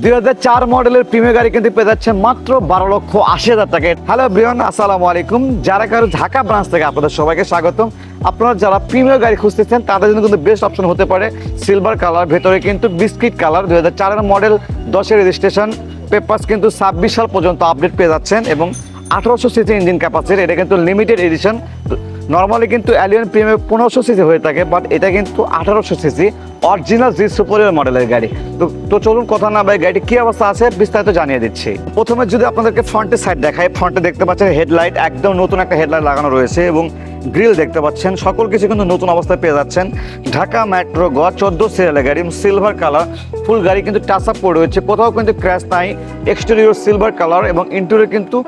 দুই হাজার চার মডেলের প্রিমিয়ার গাড়ি কিন্তু পেয়ে যাচ্ছে মাত্র বারো লক্ষ আশি হাজার টাকায় হ্যালো ব্রিয়ন, আসসালামু আলাইকুম। যারা কারও ঢাকা ব্রাঞ্চ থেকে আপনাদের সবাইকে স্বাগতম। আপনারা যারা প্রিমিয়ার গাড়ি খুঁজতেছেন, তাদের জন্য কিন্তু বেস্ট অপশন হতে পারে সিলভার কালার, ভেতরে কিন্তু বিস্কিট কালার, দুই হাজার মডেল, দশের রেজিস্ট্রেশন, পেপার্স কিন্তু ছাব্বিশ সাল পর্যন্ত আপডেট পেয়ে যাচ্ছেন এবং আঠারোশো সিসি ইঞ্জিন ক্যাপাসিটি, এটা কিন্তু লিমিটেড এডিশন নর্মালি কিন্তু অ্যালিয়ন প্রিমিয়ার পনেরোশো সিসি হয়ে থাকে বাট এটা কিন্তু আঠারোশো সিসি অরিজিনাল জি সুপারিয়র মডেলের গাড়ি। তো তো চলুন কথা না ভাই গাড়িটি কী অবস্থা আছে বিস্তারিত জানিয়ে দিচ্ছি। প্রথমে যদি আপনাদেরকে ফ্রন্টের সাইড দেখায় ফ্রন্টে দেখতে পাচ্ছেন হেডলাইট একদম নতুন একটা হেডলাইট লাগানো রয়েছে এবং গ্রিল দেখতে পাচ্ছেন। সকল কিছু কিন্তু নতুন অবস্থায় পেয়ে যাচ্ছেন। ঢাকা মেট্রো গ চোদ্দ সিরিয়ালের গাড়ি সিলভার কালার ফুল গাড়ি কিন্তু টাচ আপ করে রয়েছে। কোথাও কিন্তু ক্র্যাশ নাই এক্সটেরিয়র সিলভার কালার এবং ইন্টেরিয়র কিন্তু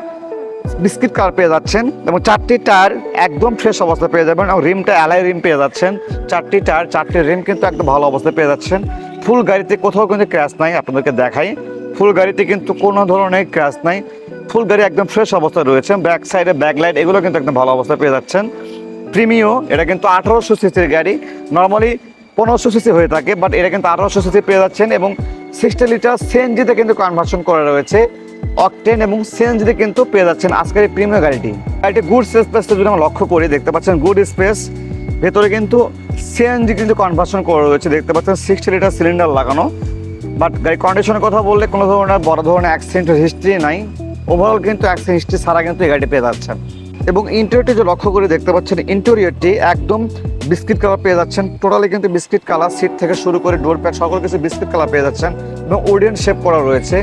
বিস্কিট কার পেয়ে যাচ্ছেন এবং চারটি টায়ার একদম ফ্রেশ অবস্থায় পেয়ে যাবেন এবং রিমটা অ্যালাই রিম পেয়ে যাচ্ছেন। চারটি টায়ার, চারটি রিম কিন্তু একদম ভালো অবস্থায় পেয়ে যাচ্ছেন। ফুল গাড়িতে কোথাও কিন্তু ক্র্যাশ নাই, আপনাদেরকে দেখাই। ফুল গাড়িতে কিন্তু কোনো ধরনের ক্র্যাশ নাই। ফুল গাড়ি একদম ফ্রেশ অবস্থায় রয়েছে ব্যাক সাইডে ব্যাক লাইট এগুলো কিন্তু একদম ভালো অবস্থায় পেয়ে যাচ্ছেন। প্রিমিও, এটা কিন্তু আঠারোশো সিসির গাড়ি। নর্মালি পনেরোশো সিসি হয়ে থাকে বাট এটা কিন্তু আঠারোশো সিসি পেয়ে যাচ্ছেন এবং সিক্সটি লিটার সিএনজিতে কিন্তু কনভার্সন করা রয়েছে। অকটেন এবং সিএনজিতে কিন্তু পেয়ে যাচ্ছেন আজকের এই প্রিমিয়ার গাড়িটি। গাড়িটি গুড স্পেস যদি আমরা লক্ষ্য করি, দেখতে পাচ্ছেন গুড স্পেস ভেতরে কিন্তু সিএনজি কিন্তু কনভার্সন করা রয়েছে, দেখতে পাচ্ছেন সিক্সটি লিটার সিলিন্ডার লাগানো। বাট গাড়ি কন্ডিশনের কথা বললে কোনো ধরনের বড় ধরনের অ্যাক্সিডেন্টের হিস্ট্রি নাই। ওভারঅল কিন্তু অ্যাক্সিডেন্ট হিস্ট্রি ছাড়া কিন্তু এই গাড়িটি পেয়ে যাচ্ছেন। এবং ইন্টেরিয়রটি যে লক্ষ্য করে দেখতে পাচ্ছেন ইন্টেরিয়রটি একদম বিস্কিট কালার পেয়ে যাচ্ছেন। টোটালি কিন্তু বিস্কিট কালার সিট থেকে শুরু করে ডোর প্যাড সকল কিছু বিস্কিট কালার পেয়ে যাচ্ছেন এবং ওডিয়েন শেপ করা রয়েছে।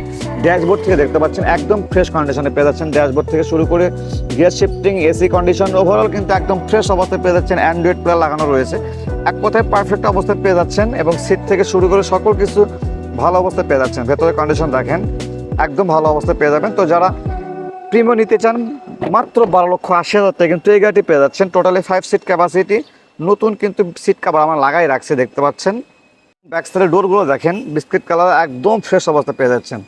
ড্যাশবোর্ড থেকে দেখতে পাচ্ছেন, একদম ফ্রেশ কন্ডিশনে পেয়ে যাচ্ছেন। ড্যাশবোর্ড থেকে শুরু করে gear shifting AC condition overall কিন্তু একদম ফ্রেশ অবস্থায় পেয়ে যাচ্ছেন। অ্যান্ড্রয়েড প্লেয়ার লাগানো রয়েছে। এক কথায় পারফেক্ট অবস্থায় পেয়ে যাচ্ছেন এবং সিট থেকে শুরু করে সকল কিছু ভালো অবস্থায় পেয়ে যাচ্ছেন। ভেতরে কন্ডিশন দেখেন, একদম ভালো অবস্থায় পেয়ে যাবেন। তো যারা প্রিমিয়াম নিতে চান মাত্র বারো লক্ষ আশি হাজার টাকা কিন্তু এই গাড়িটি পেয়ে যাচ্ছেন। টোটালি ফাইভ সিট ক্যাপাসিটি নতুন কিন্তু সিট কাভার আমরা লাগাই রাখছি, দেখতে পাচ্ছেন। ব্যাক সাইডের ডোরগুলো দেখেন বিস্কিট কালার একদম ফ্রেশ অবস্থা পেয়ে যাচ্ছেন।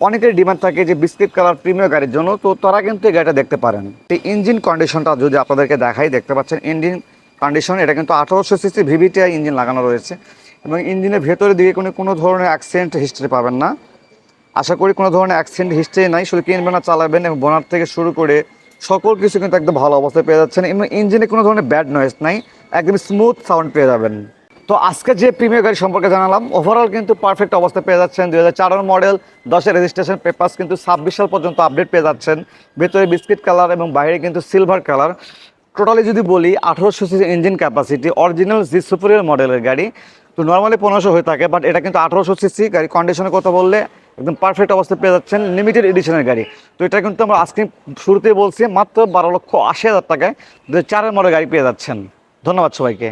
অনেকের ডিমান্ড থাকে যে বিস্কিট কালার প্রিমিয়াম গাড়ির জন্য, তো তারা কিন্তু এই গাড়িটা দেখতে পারেন। এই ইঞ্জিন কন্ডিশনটা যদি আপনাদেরকে দেখাই, দেখতে পাচ্ছেন ইঞ্জিন কন্ডিশন এটা কিন্তু আঠারোশো সিসি ভিভিটিআই ইঞ্জিন লাগানো রয়েছে। এবং ইঞ্জিনের ভেতরের দিকে কোনো কোনো ধরনের অ্যাক্সিডেন্ট হিস্ট্রি পাবেন না। আশা করি কোনো ধরনের অ্যাক্সিডেন্ট হিস্ট্রি নাই, শুধু কিনবেন না চালাবেন এবং বোনার থেকে শুরু করে সকল কিছু কিন্তু একদম ভালো অবস্থায় পেয়ে যাচ্ছেন। এবং ইঞ্জিনে কোনো ধরনের ব্যাড নয়েজ নাই, একদম স্মুথ সাউন্ড পেয়ে যাবেন। তো আজকে যে প্রিমিয়ার গাড়ি সম্পর্কে জানালাম ওভারঅল কিন্তু পারফেক্ট অবস্থায় পেয়ে যাচ্ছেন। দুই হাজার মডেল দশের রেজিস্ট্রেশন পেপার্স কিন্তু ছাব্বিশ সাল পর্যন্ত আপডেট পেয়ে যাচ্ছেন। ভেতরে বিস্কিট কালার এবং বাইরে কিন্তু সিলভার কালার টোটালি যদি বলি, আঠারোশো CC engine capacity original G superior মডেলের গাড়ি। তো নর্মালি পনেরোশো হয়ে থাকে বাট এটা কিন্তু আঠারোশো সিসি গাড়ি কন্ডিশনের কথা বললে একদম পারফেক্ট অবস্থায় পেয়ে যাচ্ছেন লিমিটেড এডিশনের গাড়ি। তো এটা কিন্তু আমরা আজকে শুরুতে বলছি, মাত্র বারো লক্ষ আশি হাজার টাকায় দু চারের মডেল গাড়ি পেয়ে যাচ্ছেন। ধন্যবাদ সবাইকে।